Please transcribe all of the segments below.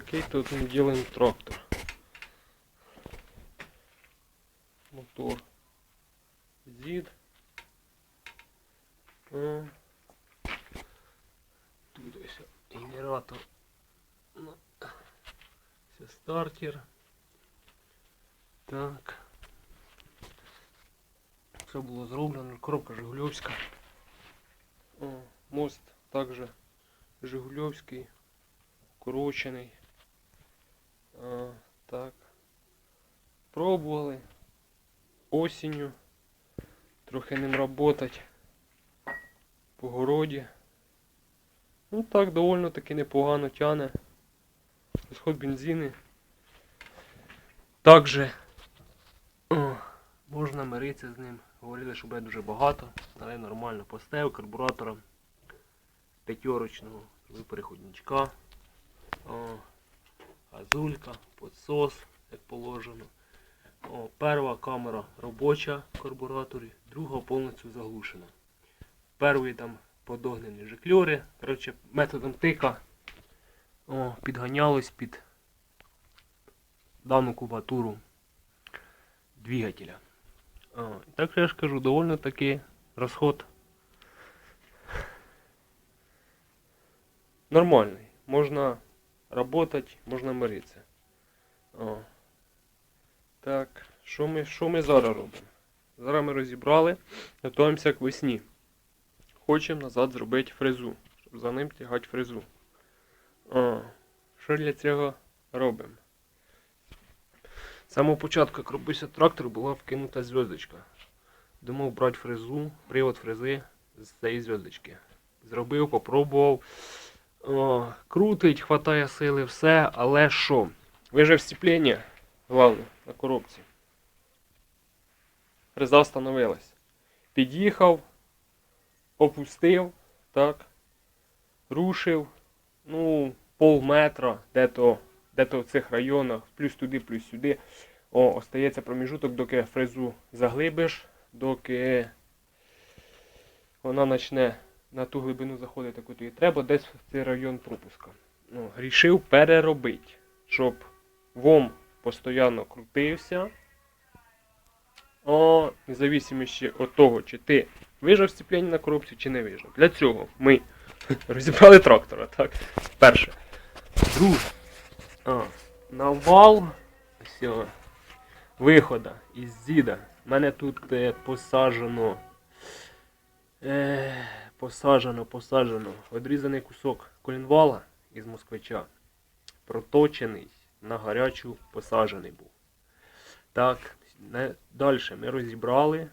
такий тут ми ділимо трактор. Мотор. Зід. А. Тут ось генератор. Ну, Це стартер. Так. Все було зроблено. Коробка Жигульовська. О, мост також Жигульовський. Укорочений. А, так. Пробували. Осінню. Трохи ним работать. По городі. Ну так, довольно таки непогано тяне. Розход бензини. Также о, можна миритися з ним. Говорили, що буде дуже багато, але нормально поставив карбуратора п'ятерочного, переходничка, о, газулька, подсос, як положено. О, перша камера робоча карбураторі, друга повністю заглушена. Перший там подогнені жикльори. Коротше, методом тика о, підганялось під дану кубатуру двигателя. А, так що я ж кажу, довольно таки розход нормальний. Можна работать, можна миритися. О. Так, що ми, що ми зараз робимо? Зараз ми розібрали, готуємося к весні. Хочемо назад зробити фрезу, щоб за ним тягати фрезу. О, що для цього робимо? З самого початку, як робився трактор, була вкинута зв'язочка. Думав брати фрезу, привод фрези з цієї зв'язочки. Зробив, попробував. О, крутить, хватає сили, все, але що? Вижив сцеплення, головне, на коробці. Фреза встановилась. Під'їхав, опустив, так, рушив, ну, пол метра, де-то, де-то в цих районах, плюс туди, плюс сюди. О, остається проміжуток, доки фрезу заглибиш, доки вона почне на ту глибину заходити, яку тобі треба, десь в цей район пропуска. Ну, рішив переробити, щоб ВОМ постійно крутився. О, независимо від того, чи ти вижав сцеплення на коробці, чи не вижав. Для цього ми розібрали трактора, так? Перше. Друге. А, навал все, вихода із зіда. У мене тут е, посаджено. Е, посаджено, посаджено. Одрізаний кусок колінвала із москвича. Проточений на гарячу посаджений був. Так, далі ми розібрали.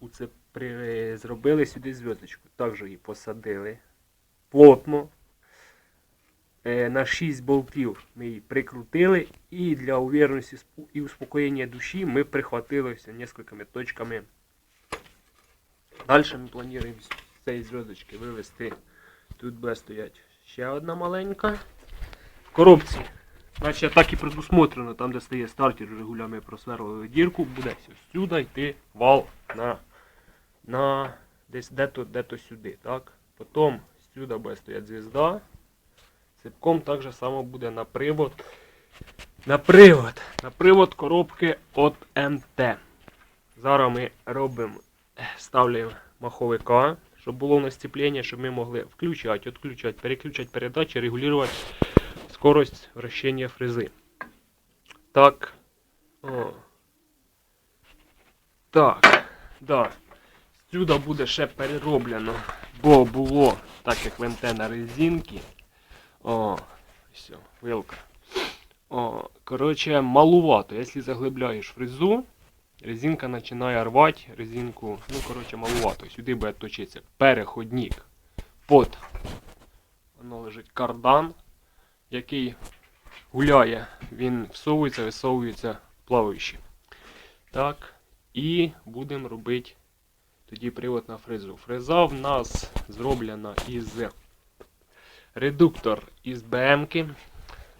У це при, зробили сюди зв'язочку. Також її посадили плотно. Е, на 6 болтів ми її прикрутили і для уверенності і успокоєння душі ми прихватили несколькими точками. Далі ми плануємо цієї зв'язочки вивести. Тут буде стоять ще одна маленька. В коробці. Значить, так і предусмотрено, там де стає стартер Жигуля, ми просверлили дірку, буде сюди йти вал на, на десь де-то, де-то сюди. Так? Потім сюди буде стояти звізда. Ципком так же само буде на привод. На привод. На привод коробки от МТ. Зараз ми робимо, ставляємо маховика, щоб було на сцеплення, щоб ми могли включати, відключати, переключати передачі, регулювати скорость вращення фрези. Так. О. Так. Да. Сюди буде ще перероблено, бо було, так як в МТ на резинки. О, все, вилка. О, короче, малувато. Якщо заглибляєш фрезу, резинка починає рвати, резинку, ну, короче, малувато. Сюди буде точитися переходник под, воно лежить кардан, який гуляє, він всовується, висовується плаваючи. Так, і будемо робити тоді привод на фрезу. Фреза в нас зроблена із редуктор із БМ-ки.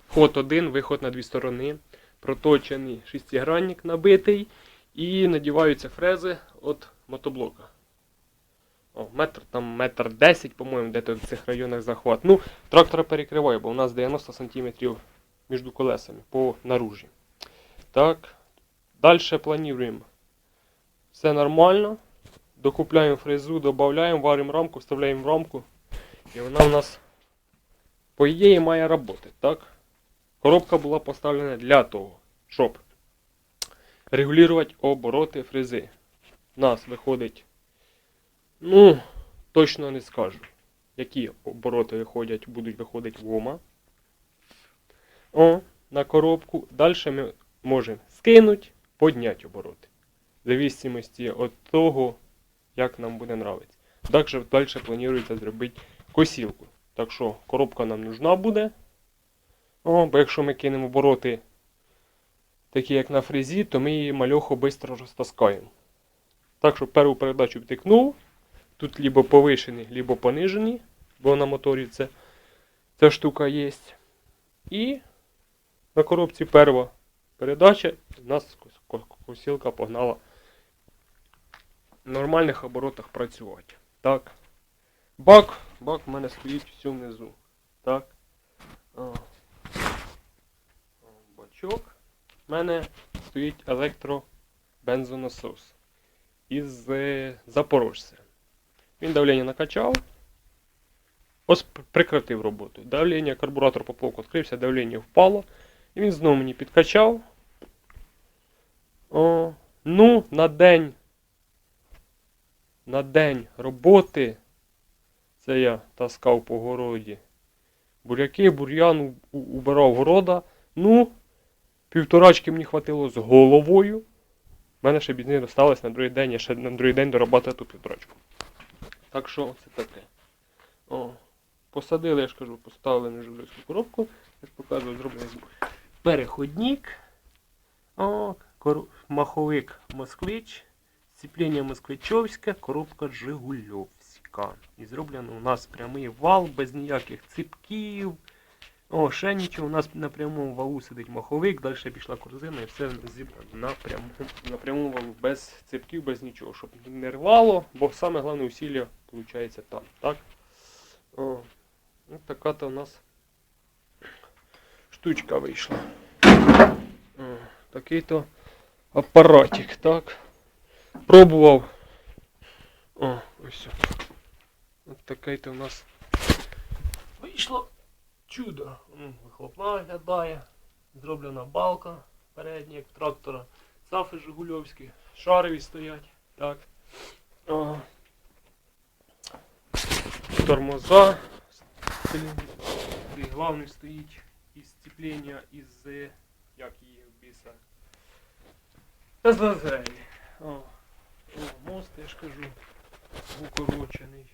Вход один, виход на дві сторони. Проточений шестигранник набитий. І надіваються фрези від мотоблока. О, метр, там метр 10, по-моєму, де в цих районах захват. Ну, трактора перекриває, бо у нас 90 см між колесами по наружі. Так. Далі плануємо. Все нормально. Докупляємо фрезу, додаємо, варимо рамку, вставляємо в рамку. І вона у нас, по ідеї, має роботи, так? Коробка була поставлена для того, щоб регулювати обороти фрези. Нас виходить, ну, точно не скажу, які обороти виходять, будуть виходити в ОМА. О, на коробку. Далі ми можемо скинути, підняти обороти. В зависимості від того, як нам буде нравитися. Також далі планується зробити косілку. Так що коробка нам нужна буде. О, бо якщо ми кинемо обороти такі як на фрезі, то ми її мальоху швидко розтаскаємо. Так що першу передачу втикнув. Тут либо повишений, либо понижений, бо на моторі це, ця штука є. І на коробці перша передача, у нас косілка погнала в нормальних оборотах працювати. Так. Бак, бак в мене стоїть все внизу. Так. Бачок. У мене стоїть електробензонасос із е, Запорожця. Він давлення накачав. Ось п- прекратив роботу. Давлення, карбуратор поплавку відкрився, давлення впало. І він знову мені підкачав. О, ну, на день. На день роботи. Це я таскав по городі. Буряки, бур'ян убирав города. Ну, півторачки мені хватило з головою. У мене ще бідні досталось на другий день, я ще на другий день доробати ту півторачку. Так що це таке. О, посадили, я ж кажу, поставили на жулівську коробку. Я ж показую, зроблений переходник. О, кору- маховик москвич. Сцеплення москвичовське, коробка Жигульовська. І зроблено у нас прямий вал без ніяких ципків. О, ще нічого. У нас на прямому валу сидить маховик, далі пішла корзина і все на прямому, на прямому валу, без ципків, без нічого, щоб не рвало, бо саме головне усілля виходить там. Так? О, ось така то у нас штучка вийшла. О, такий то апаратик, так. Пробував. О, ось. Ось такий то у нас вийшло чудо. Вихлопна виглядає. Зроблена балка передня, як трактора. Цафи Жигульовські, шарові стоять. Так. Ага. Тормоза. І Главний стоїть із сцеплення із як її біса. СЗЗ. О, о, мост, я ж кажу, укорочений.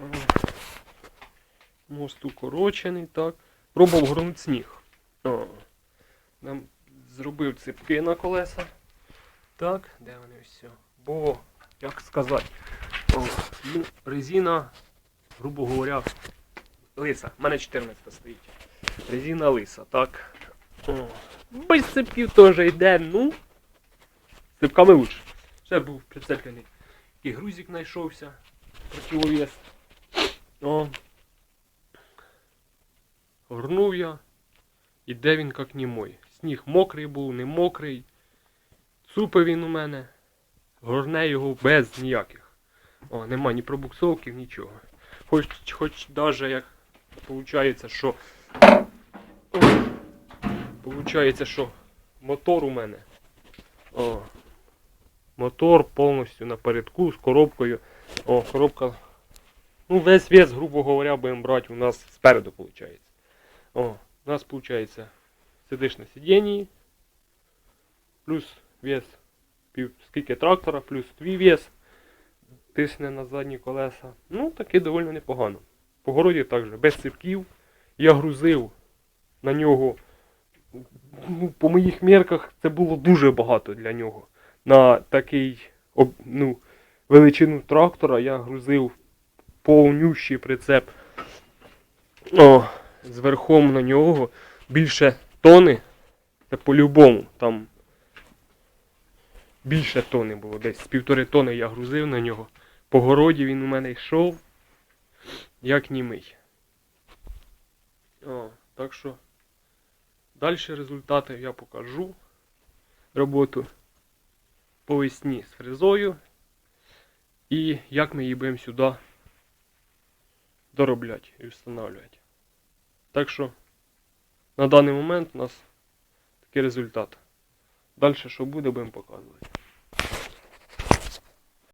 О, мост укорочений, так. Пробував гронуть сніг. О, нам зробив ципки на колеса. Так, де вони все? Бо, як сказати, о, ну, резина, грубо говоря, лиса. У мене 14 стоїть. Резина лиса, так. О, без ципків теж йде, ну. З ципками лучше. Ще був прицеплений. І грузик знайшовся. Противовес. О. Горнув я. І де він як німой. Сніг мокрий був, не мокрий. Цупив він у мене. Горне його без ніяких. О, нема ні пробуксовків, нічого. Хоч, хоч даже як виходить, що. Получається, що мотор у мене. О, мотор повністю напередку з коробкою. О, коробка. Ну, весь вес, грубо говоря, будемо брати у нас спереду, виходить. О, у нас виходить, сидиш на сидінні, плюс вес пів, скільки трактора, плюс твій вес, тисне на задні колеса. Ну, таки доволі непогано. По городі також, без ципків. Я грузив на нього ну, по моїх мірках це було дуже багато для нього. На такий ну, величину трактора я грузив повнющий прицеп. О, з верхом на нього більше тони. Це по-любому. Там більше тони було. Десь з півтори тони я грузив на нього. По городі він у мене йшов, як німий. О, так що Далі результати я покажу. Роботу по весні з фрезою. І як ми її будемо сюди доробляти і встановлювати. Так що на даний момент у нас такий результат. Далі що буде, будемо показувати.